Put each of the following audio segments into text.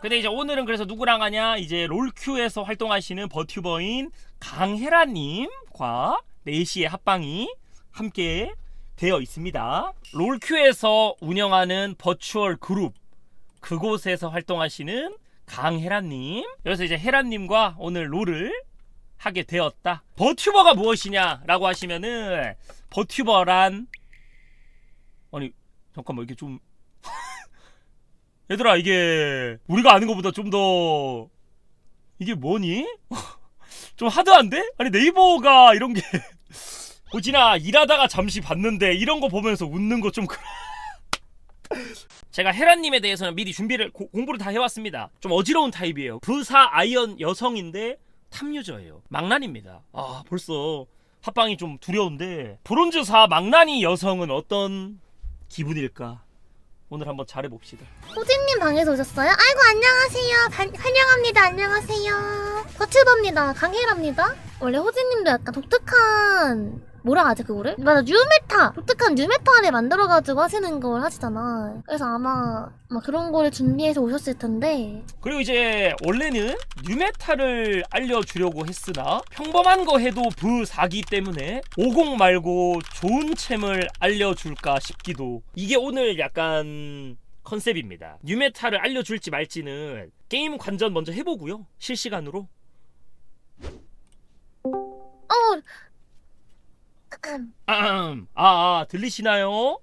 근데 이제 오늘은 그래서 누구랑 하냐? 이제 롤큐에서 활동하시는 버튜버인 강혜라님과 4시의 합방이 함께 되어 있습니다. 롤큐에서 운영하는 버추얼 그룹 그곳에서 활동하시는 강혜라님. 그래서 이제 혜라님과 오늘 롤을 하게 되었다. 버튜버가 무엇이냐라고 하시면은 버튜버란 아니 잠깐만 이게 좀 얘들아 이게 우리가 아는 것보다 좀 더 이게 뭐니? 좀 하드한데? 아니 네이버가 이런 게 고진아 일하다가 잠시 봤는데 이런 거 보면서 웃는 거 좀 그래. 제가 헤라님에 대해서는 미리 준비를 고- 공부를 다 해왔습니다. 좀 어지러운 타입이에요. 부사 아이언 여성인데 탐유저예요. 망난입니다. 아 벌써 합방이 좀 두려운데 브론즈사 망나니 여성은 어떤 기분일까? 오늘 한번 잘해봅시다. 호진님 방에서 오셨어요? 아이고 안녕하세요. 반- 환영합니다. 안녕하세요. 버튜버입니다. 강혜라입니다. 원래 호진님도 약간 독특한 뭐라 하지 그거를? 맞아 뉴메타 독특한 뉴메타를 만들어가지고 하시는 걸 하시잖아. 그래서 아마 아마 그런 거를 준비해서 오셨을 텐데 그리고 이제 원래는 뉴메탈을 알려주려고 했으나 평범한 거 해도 부사기 때문에 50 말고 좋은 챔을 알려줄까 싶기도 이게 오늘 약간 컨셉입니다 뉴메탈을 알려줄지 말지는 게임 관전 먼저 해보고요 실시간으로 어 아음. 아, 아 들리시나요?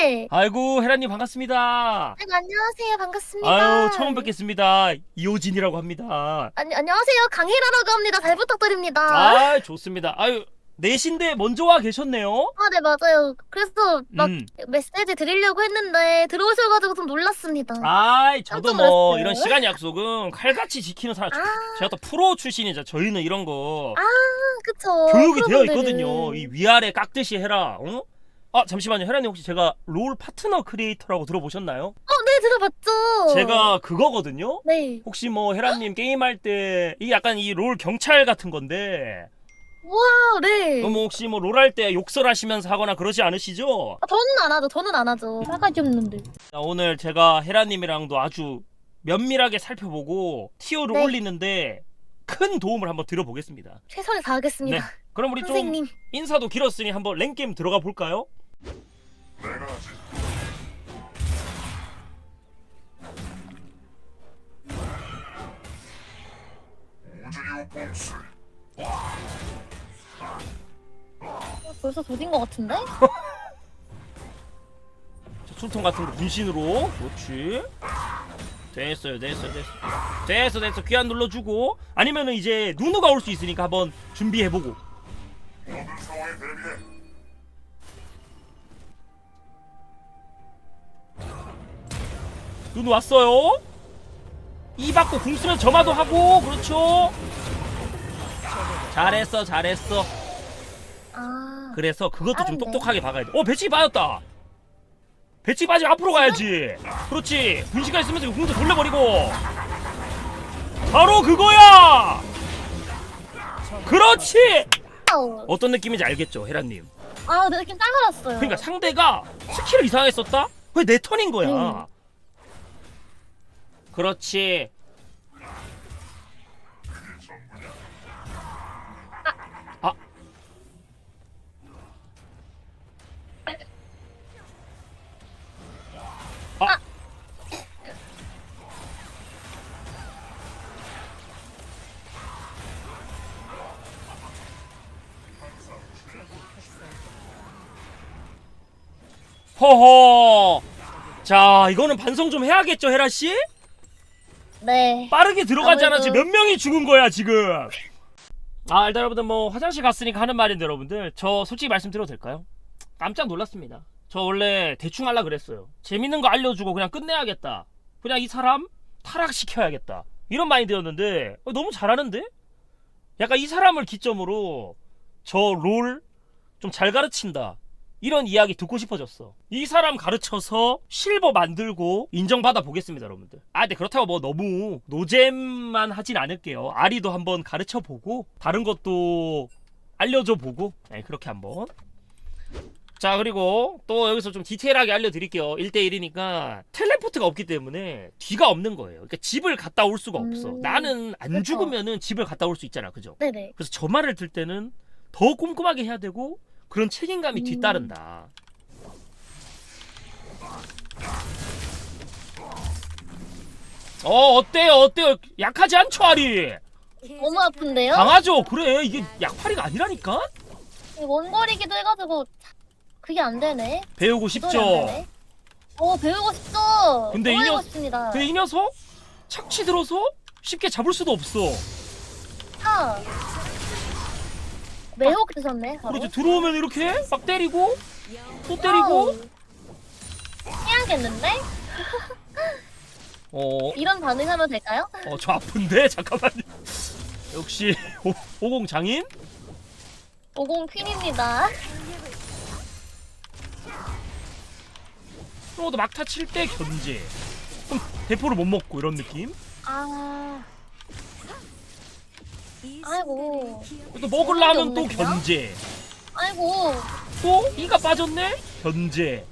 네. 아이고 헤라님 반갑습니다 아이고 안녕하세요. 반갑습니다. 아유 처음 뵙겠습니다 이호진이라고 합니다 아니, 안녕하세요. 강혜라라고 합니다. 잘 부탁드립니다. 아 좋습니다 아유 넷인데 먼저 와 계셨네요 아, 네, 맞아요. 그래서 막 음. 메시지 드리려고 했는데 들어오셔가지고 좀 놀랐습니다. 아이 저도 깜짝 뭐 놀랐어요. 이런 시간 약속은 칼같이 지키는 사람 아, 제가 또 프로 출신이죠 저희는 이런 거 아, 그쵸. 교육이 되어 프로분들은. 있거든요 이 위아래 깍듯이 해라 어? 아 잠시만요 혜란님 혹시 제가 롤 파트너 크리에이터라고 들어보셨나요? 어, 네, 들어봤죠. 제가 그거거든요 네. 혹시 뭐 혜란님 게임할 때 이 약간 이 롤 경찰 같은 건데 와, 네. 그럼 뭐 혹시 뭐 롤 할 때 욕설하시면서 하거나 그러지 않으시죠? 아, 저는 안 하죠. 저는 안 하죠. 싸가지 없는데. 자, 오늘 제가 혜란님이랑도 아주 면밀하게 살펴보고 티어를 네. 올리는데 큰 도움을 한번 드려보겠습니다. 최선을 다하겠습니다. 네. 그럼 우리 좀 선생님. 인사도 길었으니 한번 랭게임 들어가 볼까요? 어, 벌써 조진 것 같은데? 자, 술통 같은 거 분신으로. 그렇지. 됐어요 됐어 됐어 됐어 됐어. 귀한 눌러주고. 아니면은 이제 누누가 올 수 있으니까 한번 준비해보고. 누누 왔어요? 이 받고 궁 쓰면 점화도 하고 그렇죠 잘했어 잘했어 아. 그래서 그것도 좀 빠른데. 똑똑하게 박아야 돼. 어 배치 빠졌다. 배치 빠지면 앞으로 가야지. 그렇지. 분시간 있으면서 궁도 돌려버리고. 바로 그거야. 그렇지. 아우. 어떤 느낌인지 알겠죠, 헤라님. 아, 내 느낌 따라갔어요. 그러니까 상대가 스킬을 이상하게 썼다? 왜 내 턴인 거야? 음. 그렇지. 허허. 자, 이거는 반성 좀 해야겠죠, 헤라 씨? 네. 빠르게 들어가잖아. 아무래도- 지금 몇 명이 죽은 거야, 지금. 아, 일단 여러분들 뭐 화장실 갔으니까 하는 말인데 여러분들 저 솔직히 말씀드려도 될까요? 깜짝 놀랐습니다. 저 원래 대충 하려 그랬어요. 재밌는 거 알려주고 그냥 끝내야겠다. 그냥 이 사람 타락시켜야겠다. 이런 마인드였는데 어, 너무 잘하는데? 약간 이 사람을 기점으로 저 롤 좀 잘 가르친다. 이런 이야기 듣고 싶어졌어. 이 사람 가르쳐서 실버 만들고 인정받아 보겠습니다, 여러분들. 아, 근데 그렇다고 뭐 너무 노잼만 하진 않을게요. 아리도 한번 가르쳐 보고 다른 것도 알려줘 보고 네, 그렇게 한번 자 그리고 또 여기서 좀 디테일하게 알려드릴게요 1대1이니까 텔레포트가 없기 때문에 뒤가 없는 거예요 그러니까 집을 갔다 올 수가 없어 음, 나는 안 그쵸. 죽으면은 집을 갔다 올 수 있잖아 그죠 네네. 그래서 저 말을 들 때는 더 꼼꼼하게 해야 되고 그런 책임감이 음. 뒤따른다 어 어때요 어때요 약하지 않죠 아리 너무 아픈데요? 강하죠 그래 이게 약파리가 아니라니까 원거리기도 해가지고 그게 안 되네. 배우고 조절이 안 싶죠 되네. 어 배우고 싶죠. 근데 이 녀- 싶습니다. 근데 이 녀석 착취 들어서 쉽게 잡을 수도 없어 아. 매혹 드셨네. 바로. 그렇지 들어오면 이렇게 막 때리고 또 때리고. 해야겠는데? 어, 이런 반응하면 될까요? 어, 저 아픈데 잠깐만요 역시 오, 오공 장인 50 퀸입니다. 그러고도 막타 칠 때 견제 그럼 대포를 못 먹고 이런 느낌 아. 아이고. 또 먹으려 하면 또? 견제 아이고. 또 이가 빠졌네 견제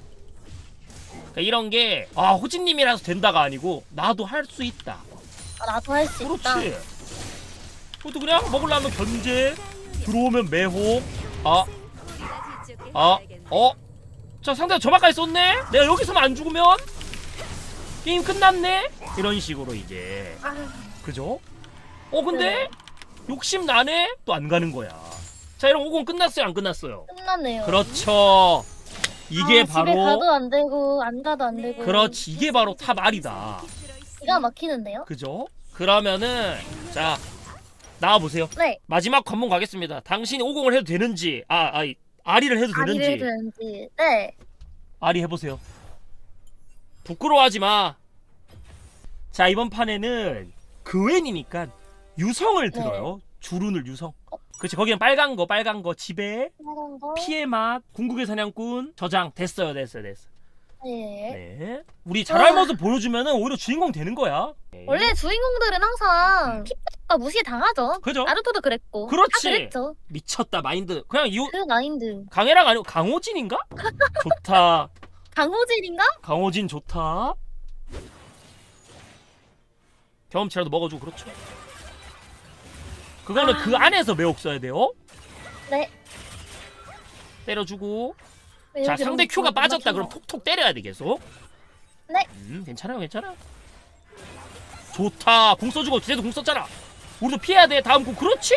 그러니까 이런 게 아 호진님이라서 된다가 아니고 나도 할 수 있다 아, 나도 할 수 있다. 그렇지 그것도 그냥 먹으려 하면 견제 들어오면 매혹 아 아, 어? 자, 상대가 저만까지 썼네? 내가 여기서만 안 죽으면? 게임 끝났네? 이런 식으로 이제. 아, 그죠? 어, 근데? 네. 욕심 나네? 또 안 가는 거야. 자, 이런 50 끝났어요? 안 끝났어요? 끝났네요. 그렇죠. 이게 아, 바로. 집에 가도 안 되고 안 가도 안 되고. 그렇지. 이게 바로 탑 R이다. 기가 막히는데요? 그죠? 그러면은, 자, 나와 보세요. 네. 마지막 관문 가겠습니다. 당신이 50을 해도 되는지, 아, 아, R이를 해도 되는지. 아리를 되는지. 네. 아리 해보세요. 부끄러워하지 마. 자 이번 판에는 그웬이니까 유성을 네. 들어요. 주룬을 유성. 그렇지 거기는 빨간 거 빨간 거 지배 거. 피해 맛 궁극의 사냥꾼 저장 됐어요 됐어요 됐어. 네. 네. 우리 잘할 모습 보여주면은 오히려 주인공 되는 거야. 네. 원래 주인공들은 항상 음. 픽백과 무시 당하죠. 그죠? 나루토도 그랬고. 그렇지. 다 그랬죠. 미쳤다 마인드. 그냥 이 그 마인드. 강해랑 아니고 강호진인가? 좋다. 강호진인가? 강호진 좋다. 경험치라도 먹어주고 그렇죠. 그거는 아. 그 안에서 매혹 써야 돼요. 네. 때려주고. 네, 자 상대 큐가 빠졌다. 그럼 톡톡 때려야 돼 계속. 네. 음 괜찮아요 괜찮아. 좋다. 궁 써주고 쟤도 궁 썼잖아. 우리도 피해야 돼. 다음 궁 그렇지.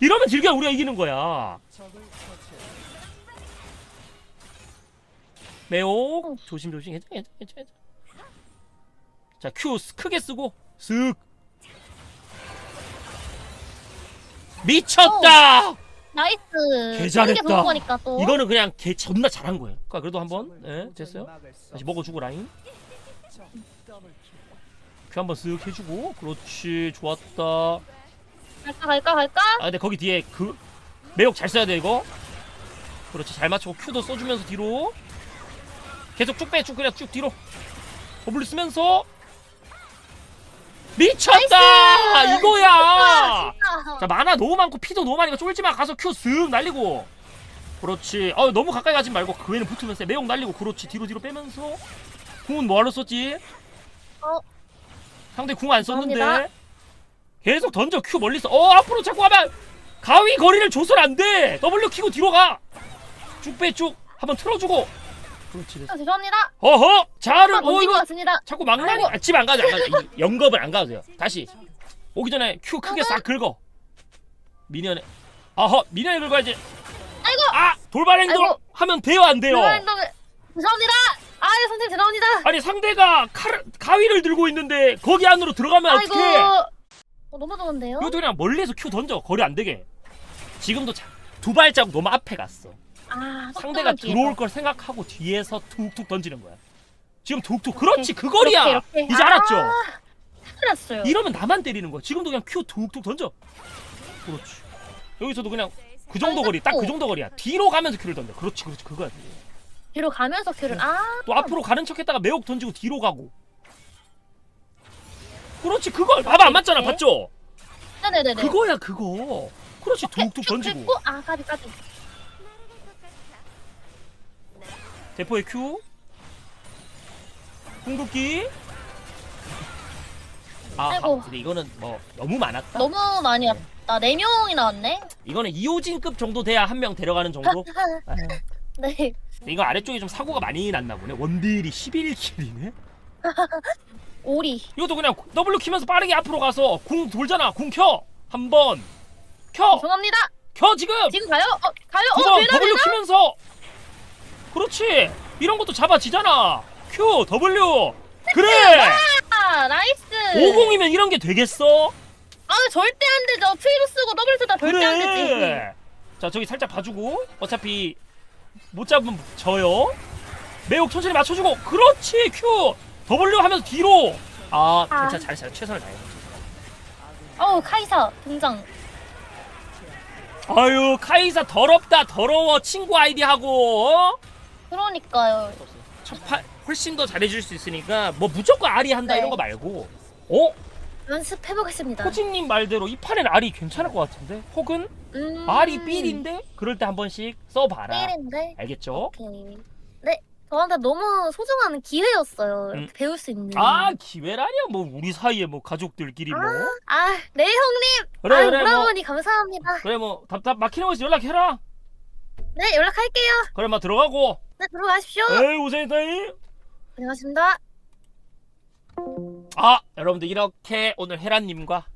이러면 딜겨 우리가 이기는 거야. 매혹 조심 조심 괜찮아 괜찮아 괜찮아. 자 큐 크게 쓰고 쓱. 미쳤다. 나이스. 개 잘했다. 본 거니까 또. 이거는 그냥 걔 존나 잘한 거예요. 그러니까 그래도 한번 예, 됐어요. 다시 먹어주고 라인. 큐 한번 쓱 해주고 그렇지 좋았다. 갈까 갈까 갈까? 아 근데 거기 뒤에 그 매혹 잘 써야 돼 이거. 그렇지 잘 맞추고 큐도 써주면서 뒤로 계속 쭉 빼 쭉 그냥 쭉 뒤로 더블 쓰면서 미쳤다! 나이스! 이거야. 아, 자 만화 너무 많고 피도 너무 많으니까 쫄지마. 가서 큐쓱 날리고. 그렇지. 어 너무 가까이 가지 말고 그 외에는 붙으면서 해. 매혹 날리고. 그렇지. 뒤로 뒤로 빼면서. 궁은 뭐하러 썼지? 어. 상대 궁 안 썼는데. 감사합니다. 계속 던져. 큐 멀리서. 어 앞으로 자꾸 하면 가위 거리를 줘선 안돼. W 키고 뒤로 가쭉 빼 쭉. 한번 틀어주고 그렇지. 아, 죄송합니다. 어허 자를 아, 어 이거 같습니다. 자꾸 막나니 아, 집안 가죠 안 가죠 이 영겁을 안 가도 돼요 다시 오기 전에 큐 크게 싹 긁어 미니언에 아허 미니언에 긁어야지 아이고. 아 돌발 행동 아이고. 하면 돼요 안 돼요 그런 행동을 죄송합니다. 아, 예, 선생님 죄송합니다. 아니 상대가 칼 가위를 들고 있는데 거기 안으로 들어가면 아이고. 어떡해 어, 너무 좋은데요? 이것도 그냥 멀리에서 큐 던져 거리 안 되게 지금도 자- 두 발자국 너무 앞에 갔어 아, 상대가 들어올. 걸 생각하고 뒤에서 툭툭 던지는 거야 지금 툭툭 그렇지 그 거리야 이렇게, 이렇게. 이제 알았죠 아, 틀렸어요. 이러면 나만 때리는 거야. 지금도 그냥 큐 툭툭 던져. 그렇지. 여기서도 그냥 그 정도 거리, 딱 그 정도 거리야. 뒤로 가면서 큐를 던져. 그렇지, 그렇지, 그거야. 뒤로 가면서 큐를 아, 또 앞으로 가는 척했다가 매혹 던지고 뒤로 가고. 그렇지, 그거 봐봐 안 맞잖아, 네. 봤죠? 네네네네. 그거야, 그거. 그렇지, 툭툭 쭉 던지고. 아, 까비 까비. 대포의 Q 궁극기 아 아이고. 근데 이거는 뭐 너무 많았다 너무 많이 왔다. 네 명이 나왔네. 이거는 이호진급 정도 돼야 한 명 데려가는 정도 아유. 네. 근데 이거 아래쪽에 좀 사고가 많이 났나 보네 원딜이 11킬이네 오리. 이것도 그냥 W 키면서 빠르게 앞으로 가서 궁 돌잖아 궁 켜 한 번 켜! 죄송합니다. 켜 지금! 지금 가요? 어, 가요? 어, 두번 되나 W 되나? 키면서 그렇지 이런 것도 잡아지잖아 Q W 그래 아, 나이스. 50이면 이런 게 되겠어? 아, 절대 안 되죠. 프리로 쓰고 더블 쓰다 절대 안 되지. 그래 자 저기 살짝 봐주고 어차피 못 잡으면 져요 매혹 천천히 맞춰주고 그렇지 Q W 하면서 뒤로 아 아. 괜찮아 잘했어 최선을 다해 어우, 카이사 등장. 아유 카이사 더럽다 더러워 친구 아이디 하고 어? 그러니까요. 첫판 훨씬 더 잘해줄 수 있으니까 뭐 무조건 아리 한다 네. 이런 거 말고 어? 연습해보겠습니다. 호진님 말대로 이 판엔 알이 괜찮을 것 같은데 혹은 음... 알이 삘인데 그럴 때 한 번씩 써봐라 삘인데? 알겠죠? 오케이. 네. 저한테 너무 소중한 기회였어요. 이렇게 음. 배울 수 있는. 아 기회라니야 뭐 우리 사이에 뭐 가족들끼리 뭐 아, 네, 형님. 그래 아, 그래 뭐 오라버니 감사합니다. 그래 뭐 답답 막히는 거 있으면 연락해라 네, 연락할게요. 그래 막 들어가고 네, 들어가십시오. 에이 고생했다잉 안녕하십니다. 아 여러분들 이렇게 오늘 헤라님과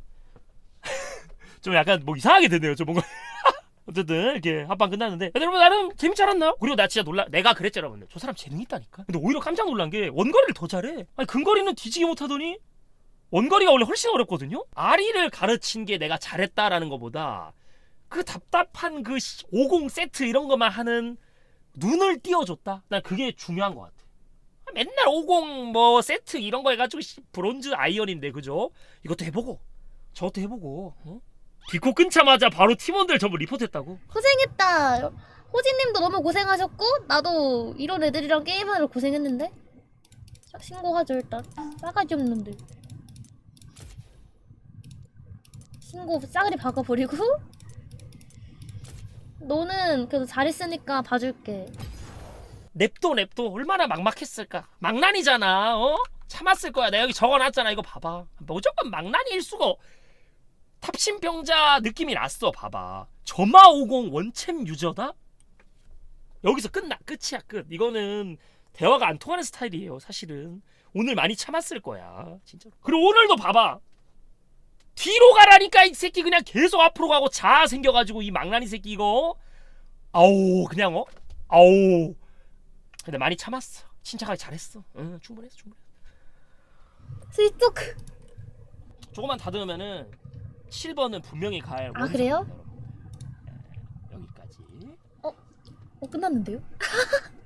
좀 약간 뭐 이상하게 되네요 좀 뭔가. 어쨌든 이렇게 합방 끝났는데. 여러분 나름 재밌지 않았나요? 그리고 나 진짜 놀라 내가 그랬죠 여러분들. 저 사람 재능 있다니까? 근데 오히려 깜짝 놀란 게 원거리를 더 잘해. 아니 근거리는 뒤지게 못하더니 원거리가 원래 훨씬 어렵거든요? 아리를 가르친 게 내가 잘했다라는 것보다 그 답답한 그 50 세트 이런 것만 하는 눈을 띄워줬다 난 그게 중요한 것 같아 맨날 50 뭐 세트 이런 거 해가지고 씨, 브론즈 아이언인데 그죠? 이것도 해보고 저것도 해보고 어? 디코 끊자마자 바로 팀원들 전부 리포트했다고 고생했다. 호진님도 너무 고생하셨고 나도 이런 애들이랑 게임하느라 고생했는데. 자, 신고하죠 일단. 싸가지 없는데. 신고 싸그리 박아버리고. 너는 그래도 잘했으니까 봐줄게. 냅도 냅도 얼마나 막막했을까. 망난이잖아 어? 참았을 거야. 내가 여기 적어놨잖아. 이거 봐봐. 무조건 망난이일 수가 탑신병자 느낌이 났어 봐봐. 점화50 원챔 유저다? 여기서 끝나 끝이야 끝. 이거는 대화가 안 통하는 스타일이에요 사실은. 오늘 많이 참았을 거야 진짜로. 그리고 오늘도 봐봐 뒤로 가라니까 이 새끼 그냥 계속 앞으로 가고 자 생겨가지고 이 망나니 새끼 이거. 아우 그냥 어? 아우 근데 많이 참았어. 침착하게 잘했어. 응 충분했어 충분했어. 스위토크. 조금만 다듬으면은 7번은 분명히 갈 아, 그래요? 여기까지. 어 끝났는데요?